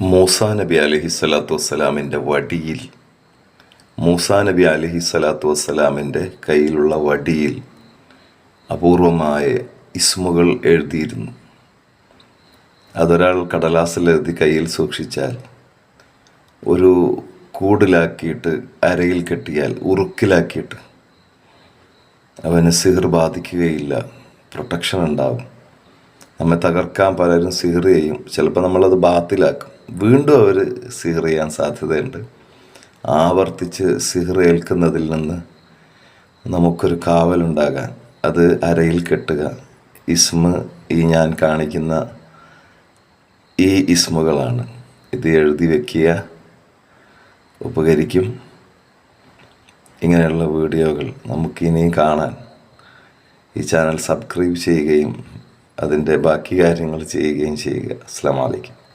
മൂസാ നബി അലഹി സ്വലാത്തു വസ്സലാമിന്റെ വടിയിൽ മൂസാ നബി അലഹി സ്വലാത്തു വസ്സലാമിന്റെ കയ്യിലുള്ള വടിയിൽ അപൂർവമായ ഇസ്മുകൾ എഴുതിയിരുന്നു. അതൊരാൾ കടലാസിലെഴുതി കയ്യിൽ സൂക്ഷിച്ചാൽ ഒരു കൂടിലാക്കിയിട്ട് അരയിൽ കെട്ടിയാൽ ഉറുക്കിലാക്കിയിട്ട് അവന് സിഹിർ ബാധിക്കുകയില്ല പ്രൊട്ടക്ഷൻ ഉണ്ടാവും. നമ്മെ തകർക്കാൻ പലരും സിഹിർ ചെയ്യും. ചിലപ്പോൾ നമ്മളത് ബാത്തിലാക്കും. വീണ്ടും അവർ സിഹർ ചെയ്യാൻ സാധ്യതയുണ്ട്. ആവർത്തിച്ച് സിഹർ ഏൽക്കുന്നതിൽ നിന്ന് നമുക്കൊരു കാവലുണ്ടാകാൻ അത് അരയിൽ കെട്ടുക. ഇസ്മ ഈ ഞാൻ കാണിക്കുന്ന ഈ ഇസ്മുകളാണ്. ഇത് എഴുതി വയ്ക്കുക ഉപകരിക്കും. ഇങ്ങനെയുള്ള വീഡിയോകൾ നമുക്കിനിയും കാണാൻ ഈ ചാനൽ സബ്സ്ക്രൈബ് ചെയ്യുകയും അതിന്റെ ബാക്കി കാര്യങ്ങൾ ചെയ്യുകയും ചെയ്യുക. അസ്സാം വലൈക്കും